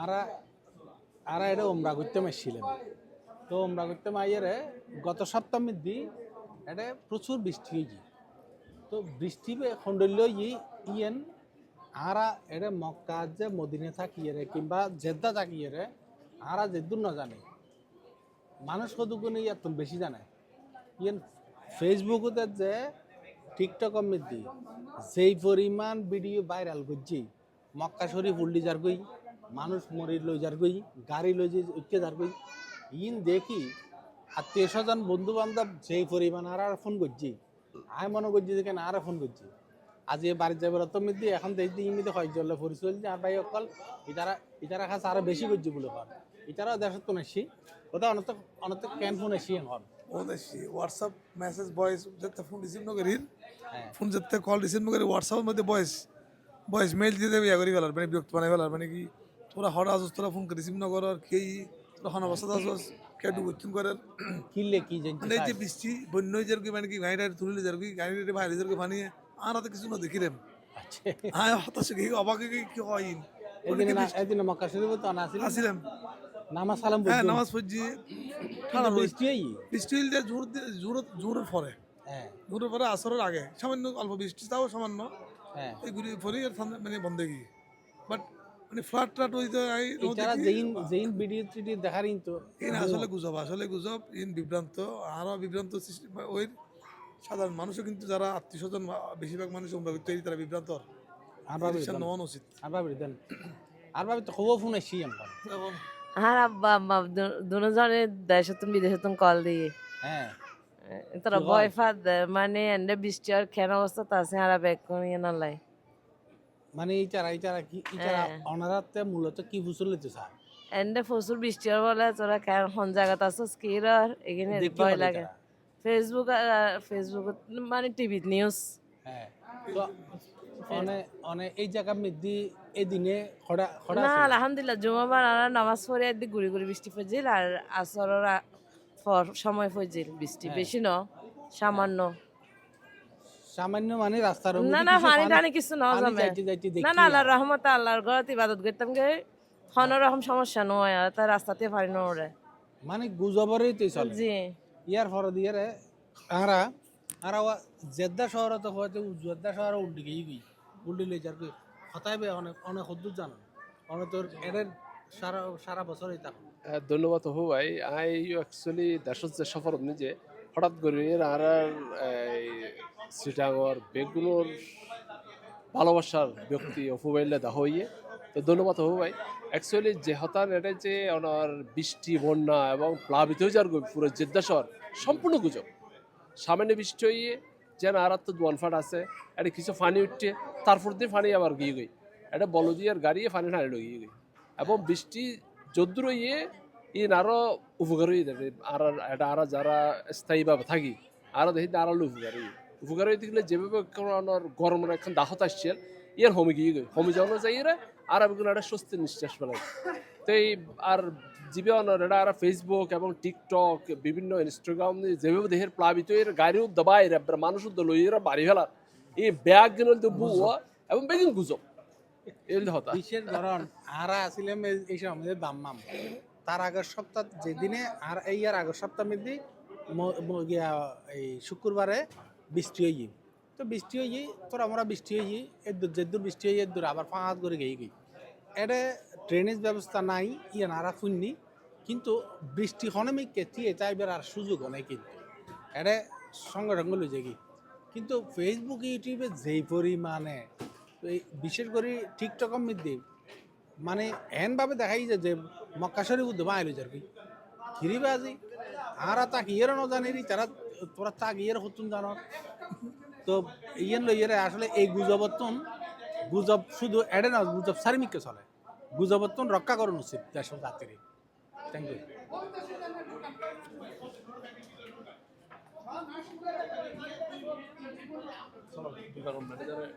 আরা আরা এটা ওমরা করতে মারছিলাম তো ওমরা করতে মাইয়ারে গত সপ্তাহ মধ্যে এটা প্রচুর বৃষ্টি হয়েছে তো বৃষ্টি খন্ডল্য ইয়েন আরা এটা মক্কা যে মদিনে থাকিয়ে রে কিংবা জেদ্দা থাকিয়ে রে আরা জেদ্দুর না জানে। মানুষ কতগুলো এত বেশি জানে। ইয়েন ফেসবুকতে যে, টিকটক মধ্যে যেই পরিমাণ ভিডিও ভাইরাল করছি, মক্কা শরীফ উল্লি যার গই মানুষ মরি লই যার গই গাড়ি লই যে উঠতে যার গই ইন দেখি আত্মীয় স্বজন বন্ধু বান্ধব যেই পরিমাণ আর আর ফোন করছি। আমি মনে করছি যে কেন আর ফোন করছি? আজ এ বাড়ির যাবার তো মধ্যে এখন দেখছি ইমিতে হয় জলে পরিচয় যে আর ভাই অকল ইতারা ইতারা খাস আরও বেশি করছি বলে কর ইতারা দেশত তো নাসি ওটা অনত অনত ক্যান ফোন আসি এখন? ওদেশি হোয়াটসঅ্যাপ মেসেজ ভয়েস যেতে ফোন রিসিভ নকরি হ্যাঁ। ফোন যেতে কল রিসিভ নকরি হোয়াটসঅ্যাপের মধ্যে ভয়েস ভয়েস মেল দিয়ে দেবে ইয়া করি ফেলার মানে বিরক্ত বানাই ফেলার মানে কি? তোরা হঠাৎ আসস তোরা ফোন রিসিভ নকর আর কে তোরা হন অবস্থা আসস কে ডুবুতুন করার। কিনলে কি জানছি মানে এই যে বৃষ্টি বন্য যার কি মানে কি গাড়িটা তুলে যার কি গাড়িটা বাইরে যার কি পানি আর হাতে কিছু না দেখি রে। আচ্ছা। হ্যাঁ হতাশ কি অবাক কি কি হয়? এদিন মক্কা শরীফ তো আসিলাম নামাজ সালাম হ্যাঁ নামাজ পড়ছি। ঠান্ডা বৃষ্টি বৃষ্টি হইলে জোর জোর জোরের পরে হ্যাঁ। জোরের পরে আসরের আগে। সামান্য অল্প বৃষ্টি তাও সামান্য। হ্যাঁ। পরে আর ঠান্ডা মানে বন্ধ গিয়ে। বাট মানে ফ্লাট ট্লাট আই এছাড়া যেইন যেইন ভিডিও টিডিও দেখার তো। ইন আসলে গুজব আসলে গুজব ইন বিভ্রান্ত আরও বিভ্রান্ত সৃষ্টি ওই সাধারণ মানুষও কিন্তু যারা আত্মীয় স্বজন বেশিরভাগ মানুষ করতে তারা বিভ্রান্ত। উচিত আর ভাবি দেন আর তো খবর ফোন আসি আর আব্বা আম্মা দু- দুজনের দেশতুন বিদেশতুন কল দিয়ে। হ্যাঁ। তারা ভয় ফাদ মানে এন্ডে বৃষ্টি আর কেন অবস্থা তা আছে আর ব্যাগ কমিয়ে না লাই। মানে ইটারা কি ইটারা হ্যাঁ। অনারাতে মূলত কি ফুসল লইতে স্যার এন্ডে প্রচুর বৃষ্টি আর বলে তোরা কেন জায়গাত আর এখানে ভয় লাগে ফেসবুক ফেসবুক মানে টিভিত নিউজ হ্যাঁ তো অনে অনে এই জায়গা মধ্যে এই দিনে খড়া খড়া না। আলহামদুলিল্লাহ জুমাবার আর নামাজ পড়ে একদিন ঘুরি ঘুরি বৃষ্টি পড়ছিল আর আসরের সময় পড়ছিল বৃষ্টি হ্যাঁ। বেশি ন সামান্য সামান্য মানে রাস্তার না না পানি টানি কিছু ন দেখি না না আল্লাহর রহমত আল্লাহর ঘরত ইবাদত করতাম গে। কোনো রকম সমস্যা নয় আর তার রাস্তাতে পারি নড়ে মানে গুজবরই তো চলে। জি। ইয়ার ফর দিয়ে আরা আরা জেদ্দা শহর তো হয়তো জেদ্দা শহর উল্টি গিয়ে গই উল্টি লই যার হতাই বে অনেক অনেক হদ্দুর জানো। অনেক তোর এদের সারা সারা বছরই থাকো ধন্যবাদ হবু ভাই। আই অ্যাকচুয়ালি দেশত যে সফর নিজে হঠাৎ করে আর এই সিটাগর বেগুলোর ভালোবাসার ব্যক্তি অফুবাইলে দা হইয়ে, তো ধন্যবাদ হবু ভাই। অ্যাকচুয়ালি যে হতার এটা যে ওনার বৃষ্টি, বন্যা এবং প্লাবিত হয়ে যাওয়ার পুরো জেদ্দা শহর সম্পূর্ণ গুজব। সামান্য বৃষ্টি হইয়ে যেন আর তো দোয়ান ফাট আছে, এটা কিছু ফানি উঠছে তারপর দিয়ে ফানি আবার গিয়ে গই। এটা বলদিয়ার গাড়িয়ে ফানি ঠানি গিয়ে গই। এবং বৃষ্টি যদ্দূর ইয়ে ইন আরও উপকার আর এটা আর যারা স্থায়ীভাবে থাকি আরও দেখি আরও উপকার উপকার থাকলে যেভাবে কারণের গরমের এখন দাহত আসছে ইয়ার হমি গিয়ে হমি যাওয়ানো যাই রে আর আমি একটা স্বস্তির নিঃশ্বাস পেলাই তো এই আর জীবন এটা আর ফেসবুক এবং টিকটক বিভিন্ন ইনস্টাগ্রাম যেভাবে দেহের প্লাবিত এর গাড়িও দবাই রে মানুষ লইয়েরা বাড়ি ফেলার এই ব্যাগ এবং বেগিন গুজব এগুলো হতা বিশেষ ধরন আরা আসিলাম এই- সময় বাম্মাম তার আগের সপ্তাহ যেদিনে আর এই আর আগের সপ্তাহ মধ্যে গিয়া এই শুক্রবারে বৃষ্টি হয়ে তো বৃষ্টি হয়ে তোর আমরা বৃষ্টি হয়ে এদূর যেদূর বৃষ্টি হয়ে এদূর আবার পাঁচ করে গিয়ে গই। এটা ড্রেনেজ ব্যবস্থা নাই ইয়ে নারা ফুননি, কিন্তু বৃষ্টি হনমি কেতিয়ে চাইবার আর সুযোগ নাই কিন্তু। এটা সঙ্গে সঙ্গে লই যাই কিন্তু ফেসবুক ইউটিউবে যেই পরিমাণে বিশেষ করে টিকটকের মধ্যে মানে এনভাবে দেখাই যে মক্কা শরীফ উদ্যমা আইলো যার কি। খিরিবাজি আর তাক কিয়ের ন জানি তারা তোরা তা গিয়ের হতুন জানো। তো ইয়েন লইয়ের আসলে এই গুজবতন, গুজব শুধু এডে না, গুজব সারিমিককে চলে। গুজবতন রক্ষা করুন উচিত দেশের জাতির। থ্যাংক ইউ ম্যানেজারের